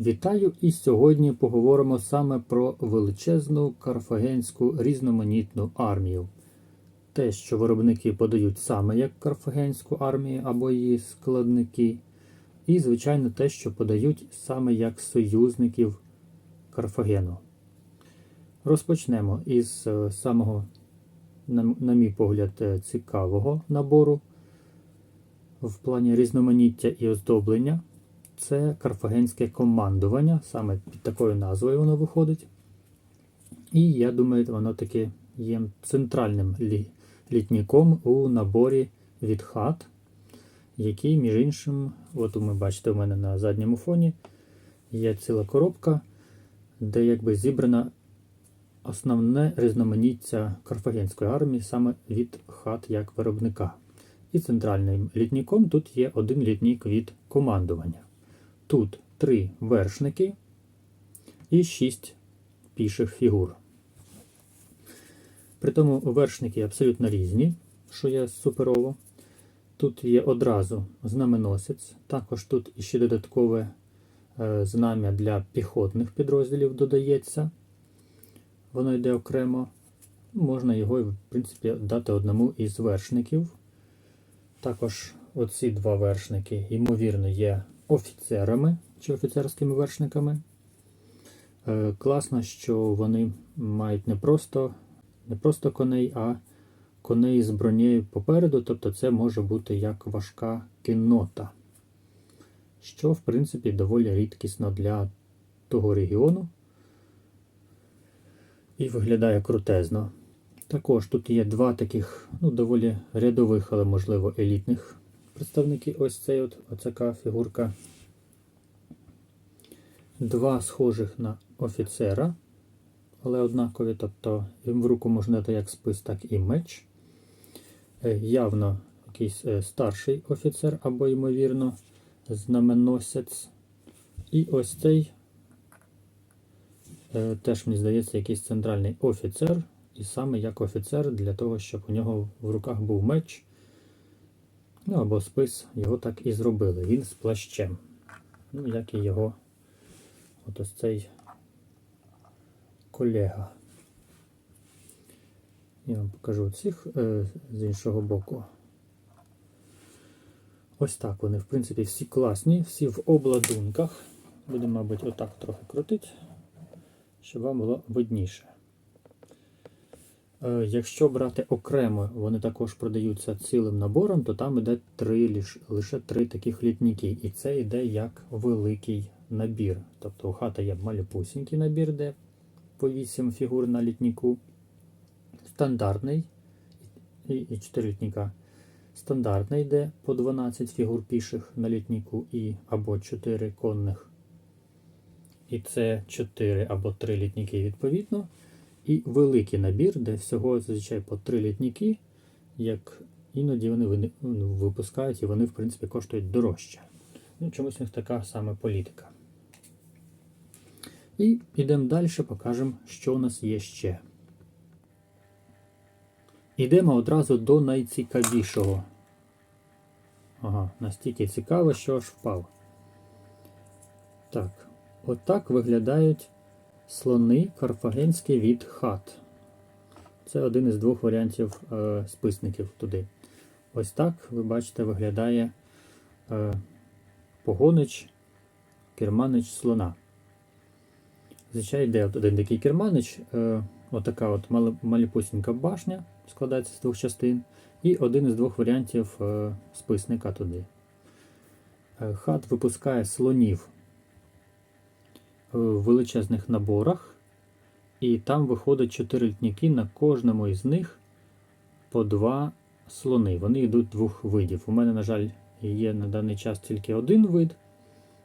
Вітаю! І сьогодні поговоримо саме про величезну карфагенську різноманітну армію. Те, що виробники подають саме як карфагенську армію або її складники, і, звичайно, те, що подають саме як союзників Карфагену. Розпочнемо із е, самого, на, мій погляд, е, цікавого набору в плані різноманіття і оздоблення. Це карфагенське командування, саме під такою назвою воно виходить. І я думаю, воно таки є центральним лі- літніком у наборі від хат, який, між іншим, от ви бачите, у мене на задньому фоні є ціла коробка, де якби зібрана основне різноманіття карфагенської армії саме від хат як виробника. І центральним літніком тут є один літнік від командування. Тут три вершники і шість піших фігур. Притому вершники абсолютно різні, що є суперово. Тут є одразу знаменосець, також тут іще додаткове е, знам'я для піхотних підрозділів додається. Воно йде окремо. Можна його, в принципі, дати одному із вершників. Також оці два вершники, ймовірно, є офіцерами чи офіцерськими вершниками. Е, класно, що вони мають не просто, не просто коней, а коней з бронею попереду, тобто це може бути як важка кіннота, що, в принципі, доволі рідкісно для того регіону і виглядає крутезно. Також тут є два таких, ну, доволі рядових, але, можливо, елітних представники. Ось цей от, оцяка фігурка. Два схожих на офіцера, але однакові, тобто їм в руку можна дати як спис, так і меч. Е, Явно якийсь е, старший офіцер або, ймовірно, знаменосець. І ось цей е, теж, мені здається, якийсь центральний офіцер. І саме як офіцер для того, щоб у нього в руках був меч. Ну або спис, його так і зробили. Він з плащем. Ну, як і його от ось цей колега. Я вам покажу цих е, з іншого боку. Ось так вони, в принципі, всі класні, всі в обладунках. Будемо, мабуть, отак трохи крутити, щоб вам було видніше. Е, Якщо брати окремо, вони також продаються цілим набором, то там йде три, лиш- лише три таких літніки. І це йде як великий набір. Тобто у хата є малюпусінький набір, де по 8 фігур на літніку. Стандартний і 4 літніка. Стандартний йде по 12 фігур піших на літніку і або 4 конних. І це 4 або 3 літніки відповідно. І великий набір, де всього зазвичай по 3 літніки, як іноді вони ну, випускають і вони, в принципі, коштують дорожче. Ну, чомусь у них така саме політика. І йдемо далі, покажемо, що у нас є ще. Йдемо одразу до найцікавішого. Ага, настільки цікаво, що аж впав. Так, отак виглядають слони карфагенські від хат. Це один із двох варіантів е, списників туди. Ось так, ви бачите, виглядає е, погонич, керманич слона. Звичайно, йде от один такий керманич, е, отака от маліпусінька башня, складається з двох частин, і один із двох варіантів е, списника туди. Е, хат випускає слонів в величезних наборах, і там виходить 4 літніки, на кожному із них по два слони. Вони йдуть двох видів. У мене, на жаль, є на даний час тільки один вид.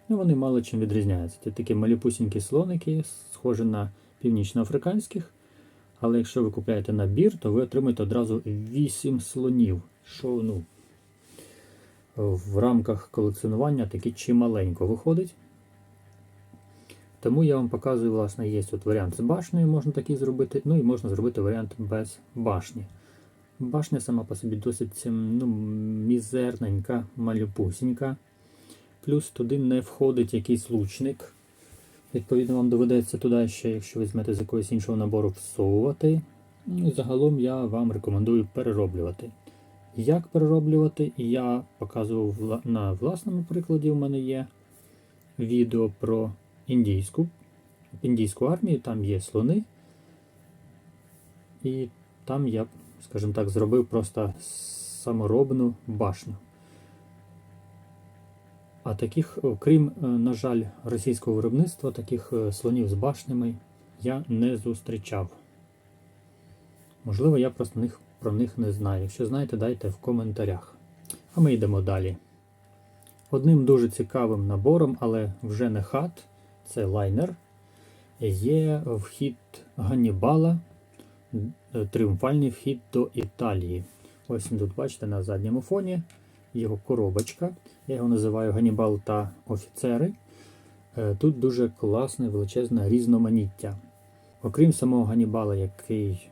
Ну, вони мало чим відрізняються. Це такі малюпусінькі слоники, схожі на північноафриканських. Але якщо ви купуєте набір, то ви отримаєте одразу 8 слонів. Що ну, в рамках колекціонування таки чималенько виходить. Тому я вам показую, власне, є от варіант з башнею, можна такий зробити, ну і можна зробити варіант без башні. Башня сама по собі досить ну, мізерненька, малюпусінька. Плюс туди не входить якийсь лучник. Відповідно, вам доведеться туди ще, якщо візьмете з якогось іншого набору, всовувати. Ну, і загалом я вам рекомендую перероблювати. Як перероблювати, я показував на власному прикладі. У мене є відео про індійську, індійську армію, там є слони. І там я, скажімо так, зробив просто саморобну башню. А таких, окрім, е, на жаль, російського виробництва, таких е, слонів з башнями я не зустрічав. Можливо, я просто них, про них не знаю. Якщо знаєте, дайте в коментарях. А ми йдемо далі. Одним дуже цікавим набором, але вже не хат, це лайнер. Є вхід Ганнібала, тріумфальний вхід до Італії. Ось він тут бачите на задньому фоні його коробочка. Я його називаю Ганнібал та офіцери. Е, Тут дуже класне величезне різноманіття. Окрім самого Ганнібала, який,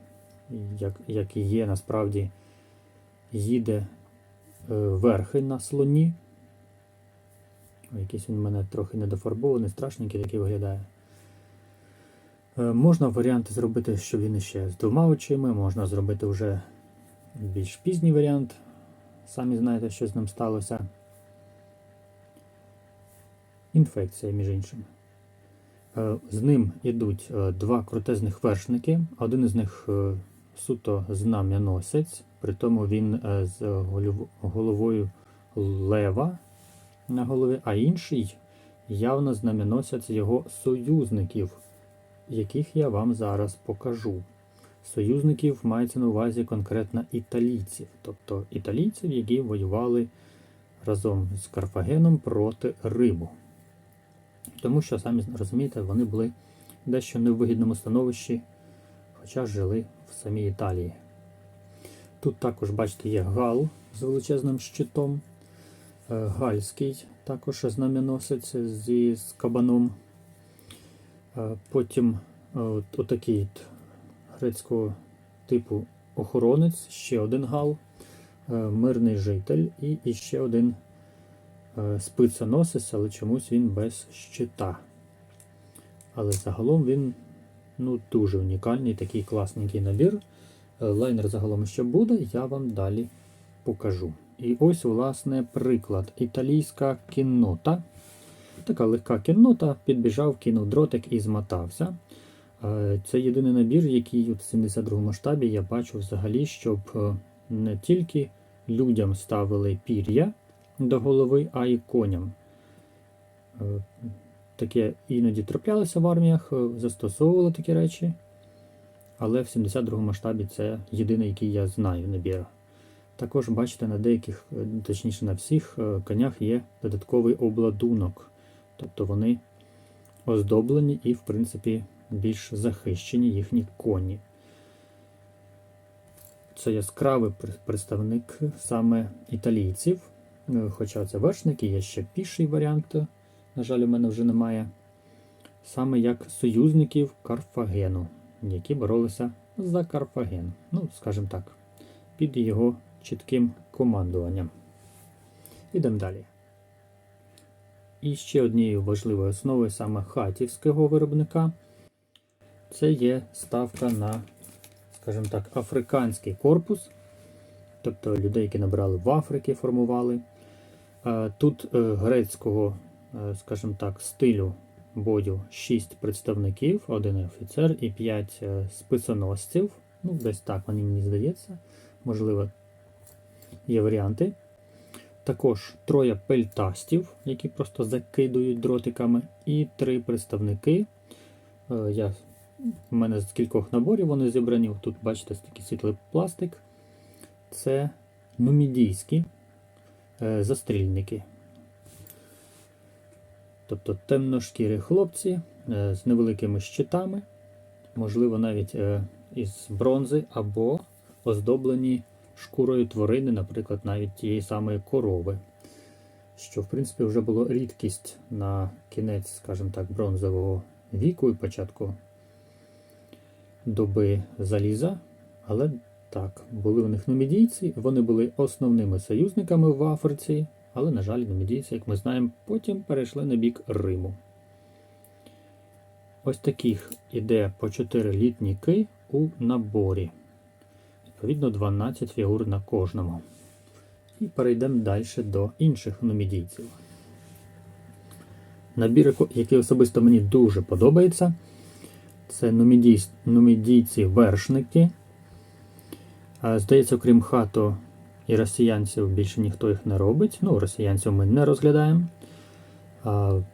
як, який є насправді, їде е, верхи на слоні. Якийсь він у мене трохи недофарбований, страшненький такий виглядає. Е, Можна варіанти зробити, щоб він іще з двома очима, можна зробити вже більш пізній варіант. Самі знаєте, що з ним сталося. Інфекція, між іншим. Е, З ним йдуть е, два крутезних вершники. Один із них суто знам'яносець, при тому він з головою лева на голові, а інший явно знам'яносець його союзників, яких я вам зараз покажу. Союзників мається на увазі конкретно італійців, тобто італійців, які воювали разом з Карфагеном проти Риму. Тому що, самі розумієте, вони були дещо не в вигідному становищі, хоча жили в самій Італії. Тут також, бачите, є гал з величезним щитом, гальський також знаменосець зі з кабаном. Е, Потім е, от, отакий от грецького типу охоронець, ще один гал, е, мирний житель і іще один е, спицоносець, але чомусь він без щита. Але загалом він ну, дуже унікальний, такий класненький набір. Е, Лайнер загалом ще буде, я вам далі покажу. І ось, власне, приклад. Італійська кіннота. Така легка кіннота, підбіжав, кинув дротик і змотався. Е, Це єдиний набір, який от в 72 масштабі я бачу взагалі, щоб е, не тільки людям ставили пір'я до голови, а й коням. Е, Таке іноді траплялося в арміях, застосовували такі речі. Але в 72 масштабі це єдиний, який я знаю набір. Також бачите, на деяких, е, точніше на всіх е, конях є додатковий обладунок. Тобто вони оздоблені і, в принципі, більш захищені їхні коні. Це яскравий представник саме італійців. Е, Хоча це вершники, є ще піший варіант. На жаль, у мене вже немає. Саме як союзників Карфагену, які боролися за Карфаген. Ну, скажімо так, під його чітким командуванням. Ідемо далі. І ще однією важливою основою саме хатівського виробника це є ставка на, скажімо так, африканський корпус, тобто людей, які набирали в Африці, формували. Е, Тут е, грецького, е, скажімо так, стилю бою 6 представників, один офіцер і 5 списоносців. Ну, десь так мені, мені здається. Можливо, є варіанти. Також троє пельтастів, які просто закидують дротиками, і три представники. Е, Я, в мене з кількох наборів вони зібрані. Тут бачите такий світлий пластик. Це нумідійські е, застрільники. Тобто темношкірі хлопці е, з невеликими щитами, можливо, навіть із бронзи або оздоблені шкурою тварини, наприклад, навіть тієї самої корови. Що, в принципі, вже було рідкість на кінець, скажімо так, бронзового віку і початку доби заліза. Але так, були у них нумідійці, вони були основними союзниками в Африці, але, на жаль, нумідійці, як ми знаємо, потім перейшли на бік Риму. Ось таких іде по 4 літніки у наборі. Відповідно, 12 фігур на кожному. І перейдемо далі до інших нумідійців. Набір, який особисто мені дуже подобається, це нумідій, нумідійці-вершники. Здається, окрім хато і росіянців, більше ніхто їх не робить. Ну, росіянців ми не розглядаємо.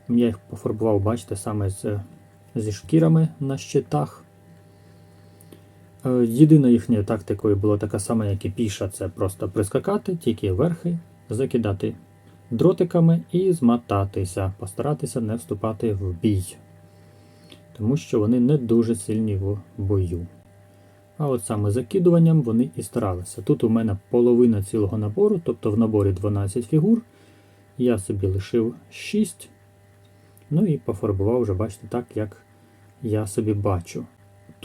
Я їх пофарбував, бачите, саме з, зі шкірами на щитах. Е, Єдиною їхньою тактикою була така сама, як і піша, це просто прискакати, тільки верхи, закидати дротиками і змотатися, постаратися не вступати в бій. Тому що вони не дуже сильні в бою. А от саме закидуванням вони і старалися. Тут у мене половина цілого набору, тобто в наборі 12 фігур. Я собі лишив 6. Ну і пофарбував вже, бачите, так, як я собі бачу.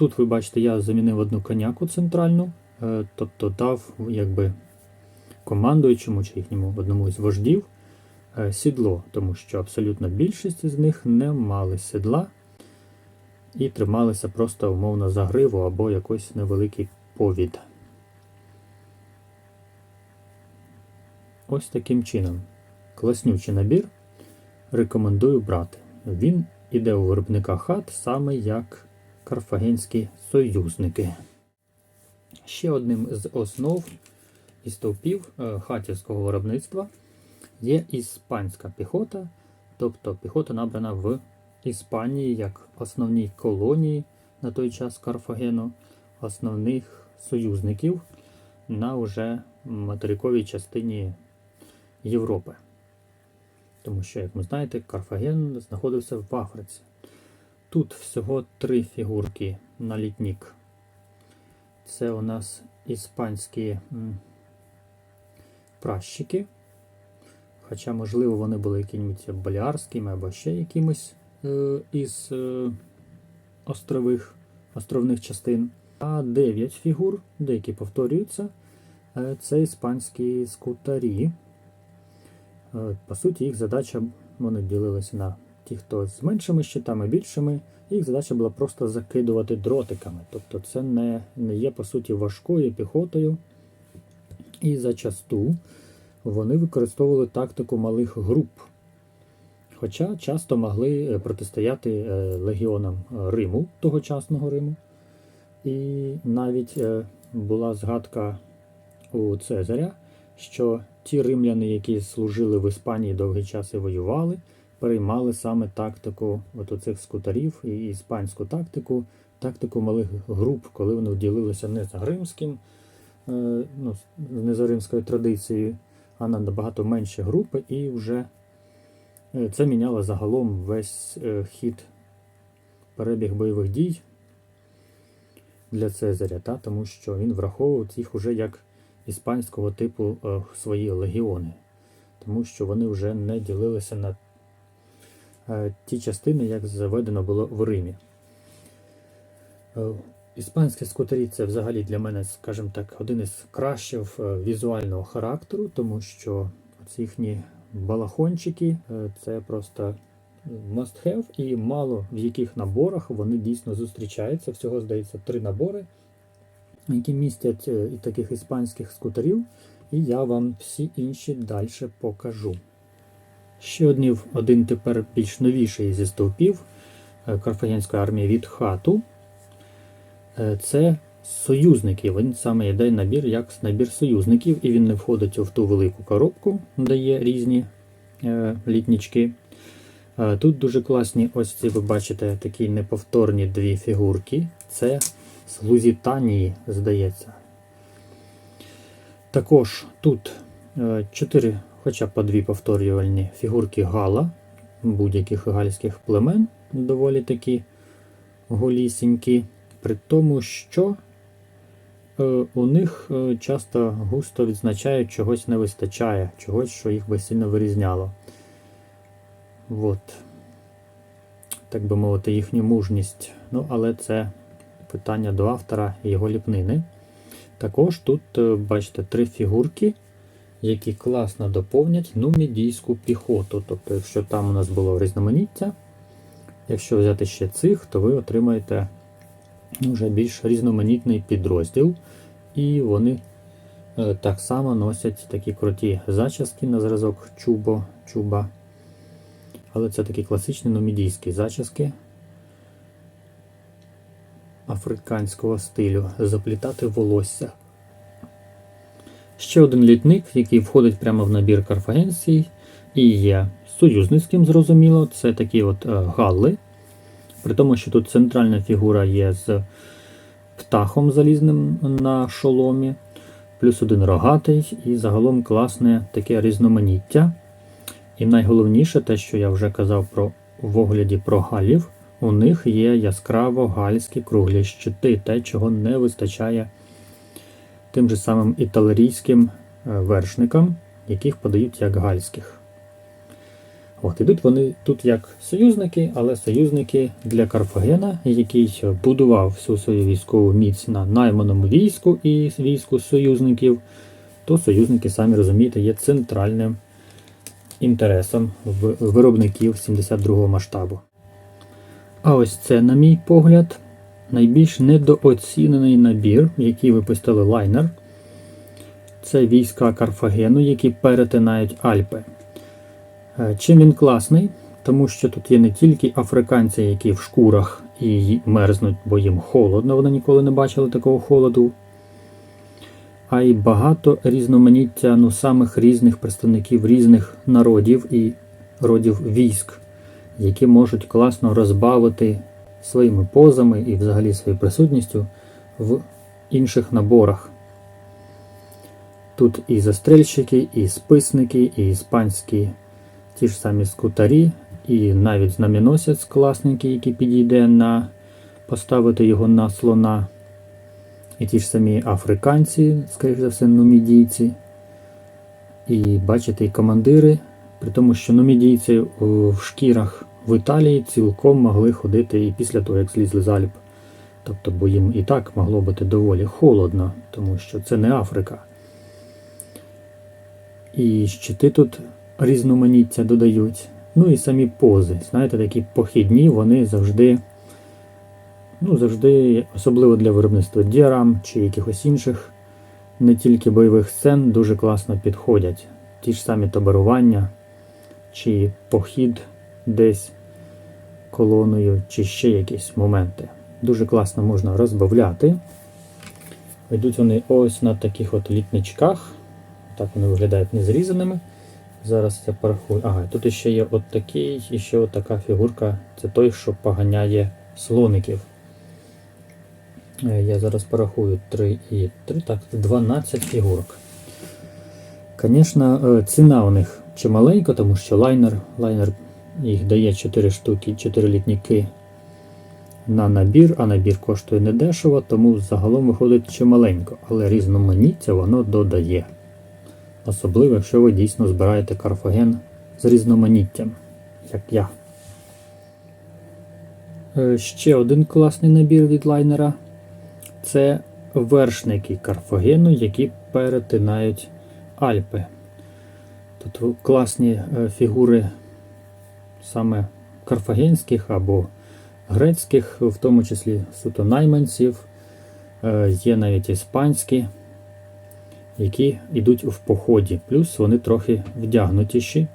Тут ви бачите, я замінив одну коняку центральну, е, тобто дав якби командуючому чи їхньому одному із вождів е, сідло, тому що абсолютно більшість з них не мали сідла і трималися просто умовно за гриву або якийсь невеликий повід. Ось таким чином. Класнючий набір. Рекомендую брати. Він іде у виробника хат саме як карфагенські союзники. Ще одним з основ і стовпів е, хатівського виробництва є іспанська піхота, тобто піхота набрана в Іспанії як основній колонії на той час Карфагену, основних союзників на уже материковій частині Європи. Тому що, як ви знаєте, Карфаген знаходився в Африці. Тут всього три фігурки на літнік. Це у нас іспанські пращики. Хоча, можливо, вони були якимось болярськими або ще якимось е, із е, острових, островних частин. А 9 фігур, деякі повторюються, е, це іспанські скутарі. Е, По суті, їх задача, вони ділилися на ті, хто з меншими щитами, більшими. Їх задача була просто закидувати дротиками. Тобто це не, не є, по суті, важкою піхотою. І зачасту вони використовували тактику малих груп. Хоча часто могли е, протистояти е, легіонам Риму, тогочасного Риму. І навіть е, була згадка у Цезаря, що ті римляни, які служили в Іспанії довгий час і воювали, переймали саме тактику от оцих скутарів і іспанську тактику, тактику малих груп, коли вони ділилися не за римським, е, ну, не за римською традицією, а на набагато менші групи, і вже е, це міняло загалом весь е, хід перебіг бойових дій для Цезаря, та, тому що він враховував їх уже як іспанського типу свої легіони, тому що вони вже не ділилися на ті частини, як заведено було в Римі. Е, Іспанські скутері це взагалі для мене, скажімо так, один із кращих е, візуального характеру, тому що ці їхні балахончики е, це просто must have, і мало в яких наборах вони дійсно зустрічаються. Всього, здається, три набори, які містять е, і таких іспанських скутерів, і я вам всі інші далі покажу. Ще одні, один тепер більш новіший зі стовпів е, Карфагенської армії від хату. Е, Це союзники. Він саме йде набір як набір союзників, і він не входить в ту велику коробку, де є різні е, літнічки. Тут дуже класні, ось ці ви бачите такі неповторні дві фігурки. Це з Лузітанії, здається. Також тут чотири, хоча б по дві повторювальні фігурки Гала, будь-яких гальських племен, доволі такі голісінькі. При тому, що е, у них е, часто густо відзначають, чогось не вистачає, чогось, що їх би сильно вирізняло. От. Так би мовити, їхню мужність. Ну, але це питання до автора і його ліпнини. Також тут, е, бачите, три фігурки, які класно доповнять нумідійську піхоту. Тобто, якщо там у нас було різноманіття Якщо взяти ще цих, то ви отримаєте вже більш різноманітний підрозділ, і вони е, так само носять такі круті зачіски на зразок чубо, чуба. Але це такі класичні номідійські зачіски африканського стилю. Заплітати волосся. Ще один літник, який входить прямо в набір карфагенський і є союзницьким, зрозуміло. Це такі от е, галли. При тому, що тут центральна фігура є з птахом залізним на шоломі, плюс один рогатий, і загалом класне таке різноманіття. І найголовніше, те, що я вже казав про в огляді про галів, у них є яскраво гальські круглі щити, те, чого не вистачає тим же самим італерійським е, вершникам, яких подають як гальських. От, ідуть вони тут як союзники, але союзники для Карфагена, який будував всю свою військову міць на найманому війську і війську союзників, то союзники, самі розумієте, є центральним інтересом виробників 72-го масштабу. А ось це, на мій погляд, найбільш недооцінений набір, який випустили лайнер. Це війська Карфагену, які перетинають Альпи. Е, Чим він класний? Тому що тут є не тільки африканці, які в шкурах і мерзнуть, бо їм холодно, вони ніколи не бачили такого холоду, а й багато різноманіття ну, самих різних представників різних народів і родів військ, які можуть класно розбавити своїми позами і взагалі своєю присутністю в інших наборах. Тут і застрельщики, і списники, і іспанські ті ж самі скутарі, і навіть знам'яносець класненький, який підійде на поставити його на слона. І ті ж самі африканці, скоріш за все, нумідійці. І бачите, і командири, при тому, що нумідійці в шкірах в Італії цілком могли ходити і після того, як злізли з Альп. Тобто, бо їм і так могло бути доволі холодно, тому що це не Африка. І щити тут різноманіття додають. Ну і самі пози. Знаєте, такі похідні, вони завжди, ну, завжди, особливо для виробництва діарам чи якихось інших, не тільки бойових сцен, дуже класно підходять. Ті ж самі таборування, чи похід десь колоною, чи ще якісь моменти. Дуже класно можна розбавляти. Йдуть вони ось на таких от літничках. Так вони виглядають незрізаними. Зараз я порахую. Ага, тут ще є от такий, і ще от така фігурка. Це той, що поганяє слоників. Е, Я зараз порахую 3 і 3, так, 12 фігурок. Звісно, е, ціна у них чималенька, тому що лайнер лайнер їх дає 4 штуки, 4 літніки на набір, а набір коштує недешево, тому загалом виходить чималенько, але різноманіття воно додає. Особливо, якщо ви дійсно збираєте карфаген з різноманіттям, як я. Е, Ще один класний набір від лайнера це вершники карфагену, які перетинають Альпи. Тут класні е, фігури саме карфагенських або грецьких, в тому числі суто найманців, Е, є навіть іспанські які йдуть в поході. Плюс вони трохи вдягнутіші.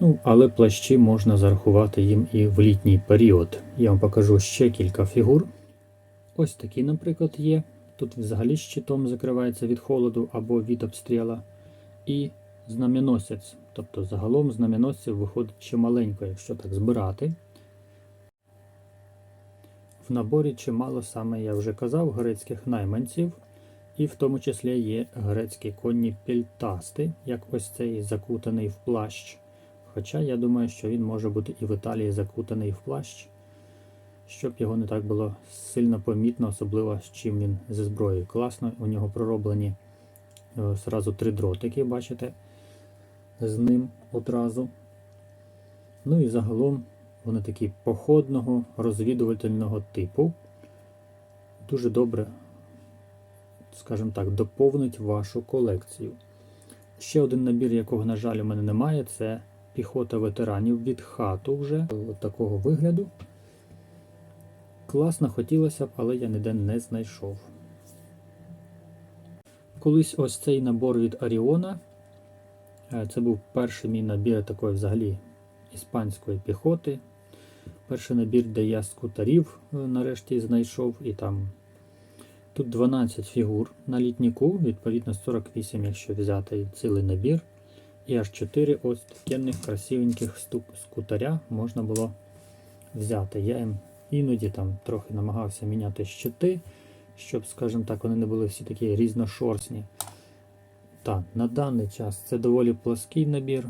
Ну, Але плащі можна зарахувати їм і в літній період. Я вам покажу ще кілька фігур. Ось такі, наприклад, є. Тут взагалі щитом закривається від холоду або від обстріла. І знам'яносець. Тобто загалом знам'яносців виходить чималенько, якщо так збирати. В наборі чимало саме, я вже казав, грецьких найманців. І в тому числі є грецькі конні пільтасти, як ось цей закутаний в плащ. Хоча я думаю, що він може бути і в Італії закутаний в плащ, щоб його не так було сильно помітно, особливо з чим він зі зброєю. Класно, у нього пророблені е, зразу три дротики, бачите, з ним одразу. Ну і загалом вони такі походного, розвідувального типу. Дуже добре скажімо так, доповнить вашу колекцію. Ще один набір, якого, на жаль, у мене немає, це піхота ветеранів від хату вже от такого вигляду. Класно хотілося б, але я ніде не знайшов. Колись ось цей набор від Аріона. Е, Це був перший мій набір такої взагалі іспанської піхоти. Перший набір, де я скутарів е, нарешті знайшов, і там тут 12 фігур на літніку, відповідно 48, якщо взяти цілий набір. І аж 4 ось таких красивеньких стук скутаря можна було взяти. Я їм іноді там трохи намагався міняти щити, щоб, скажімо так, вони не були всі такі різношорстні. Так, на даний час це доволі плоский набір.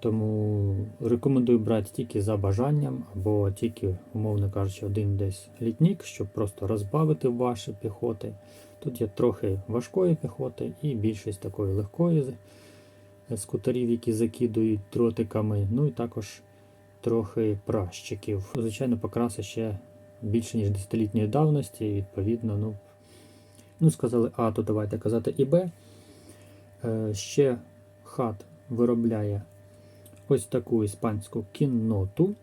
Тому рекомендую брати тільки за бажанням, або тільки, умовно кажучи, один десь літнік, щоб просто розбавити ваші піхоти. Тут є трохи важкої піхоти і більшість такої легкої з- скутерів, які закидують дротиками. Ну і також трохи пращиків. Звичайно, покраси ще більше, ніж 10-літньої давності, і відповідно, ну, ну сказали А, то давайте казати і Б. Е, ще хат виробляє ось таку іспанську кінноту.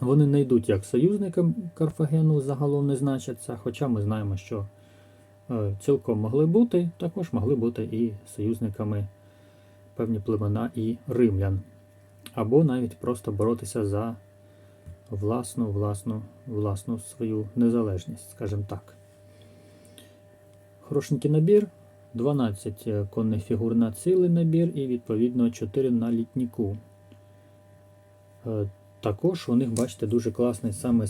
Вони не йдуть як союзникам Карфагену, загалом не значаться, хоча ми знаємо, що е, цілком могли бути, також могли бути і союзниками певні племена і римлян. Або навіть просто боротися за власну, власну, власну свою незалежність, скажімо так. Хорошенький набір. 12 конних фігур на цілий набір і відповідно 4 на літніку. Е, Також у них, бачите, дуже класний саме е,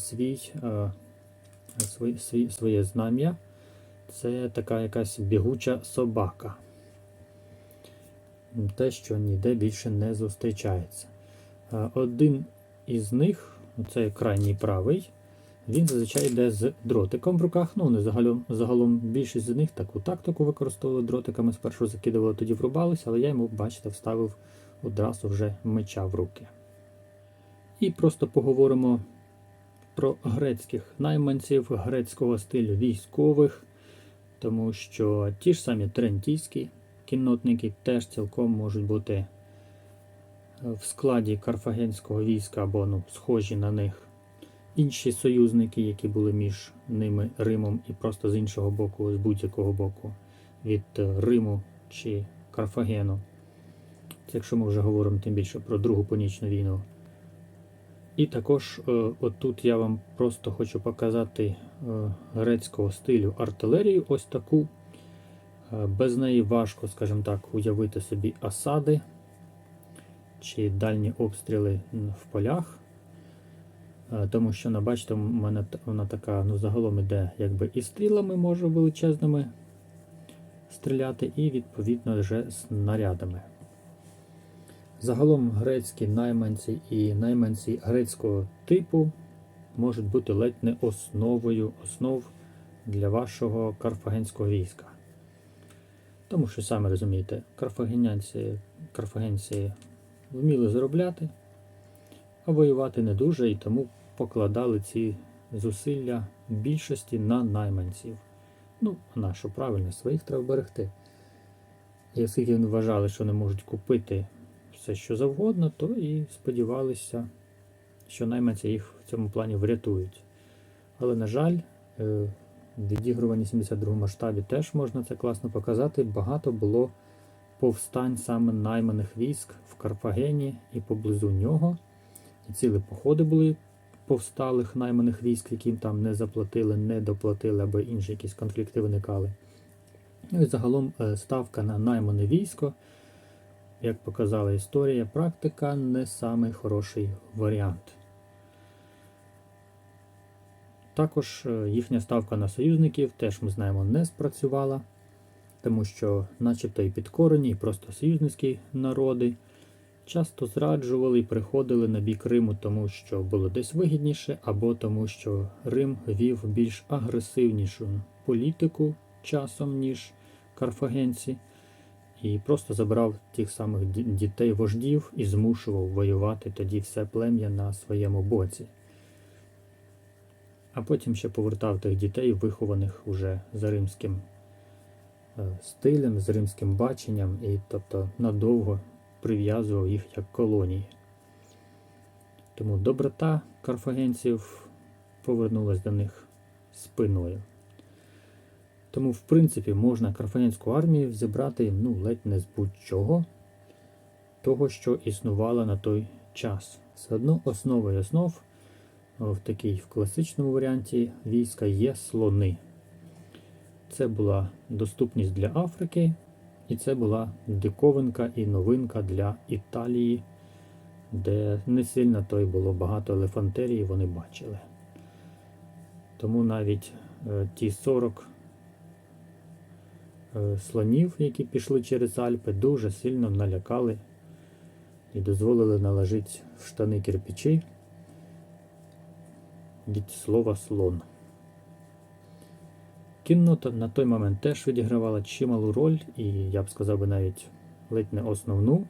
свій, свій, своє знам'я. Це така якась бігуча собака. Те, що ніде більше не зустрічається. Е, Один із них, це крайній правий, він зазвичай йде з дротиком в руках. Ну, вони загалом, загалом більшість з них таку тактику використовували дротиками. Спершу закидували, тоді врубалися, але я йому, бачите, вставив одразу вже меча в руки. І просто поговоримо про грецьких найманців, грецького стилю військових, тому що ті ж самі трентійські кіннотники теж цілком можуть бути в складі карфагенського війська або ну, схожі на них інші союзники, які були між ними Римом і просто з іншого боку, з будь-якого боку, від е, Риму чи Карфагену. Це якщо ми вже говоримо тим більше про Другу Понічну війну. І також е, отут я вам просто хочу показати е, грецького стилю артилерію, ось таку. Без неї важко, скажімо так, уявити собі осади чи дальні обстріли в полях. Е, Тому що, ну, бачите, у мене вона така, ну, загалом іде якби і стрілами може величезними стріляти, і відповідно вже снарядами. Загалом грецькі найманці і найманці грецького типу можуть бути ледь не основою основ для вашого карфагенського війська. Тому що, самі розумієте, карфагенянці, карфагенці вміли заробляти, а воювати не дуже, і тому покладали ці зусилля більшості на найманців. Ну, на що правильно, своїх треба берегти. І оскільки вони вважали, що не можуть купити все, що завгодно, то і сподівалися, що найманці їх в цьому плані врятують. Але, на жаль, е, в відігруванні 72 масштабі теж можна це класно показати. Багато було повстань саме найманих військ в Карфагені і поблизу нього. І цілі походи були повсталих найманих військ, яким там не заплатили, не доплатили або інші якісь конфлікти виникали. Ну і загалом е, ставка на наймане військо, як показала історія, практика не самий хороший варіант. Також е, їхня ставка на союзників теж ми знаємо не спрацювала, тому що, начебто, і підкорені, і просто союзницькі народи часто зраджували і приходили на бік Риму, тому що було десь вигідніше, або тому, що Рим вів більш агресивнішу політику часом, ніж карфагенці, і просто забрав тих самих дітей вождів і змушував воювати тоді все плем'я на своєму боці. А потім ще повертав тих дітей, вихованих уже за римським е, стилем, з римським баченням, і тобто надовго прив'язував їх як колонії. Тому доброта карфагенців повернулась до них спиною. Тому, в принципі, можна карфагенську армію зібрати ну, ледь не з будь-чого, того, що існувало на той час. Все одно основою основ в такій в класичному варіанті війська є слони. Це була доступність для Африки, і це була диковинка і новинка для Італії, де не сильно то й було багато елефантерії, вони бачили. Тому навіть е, ті 40 е, слонів, які пішли через Альпи, дуже сильно налякали і дозволили наложити в штани кирпичі від слова слон. Кіннота на той момент теж відігравала чималу роль, і я б сказав би навіть ледь не основну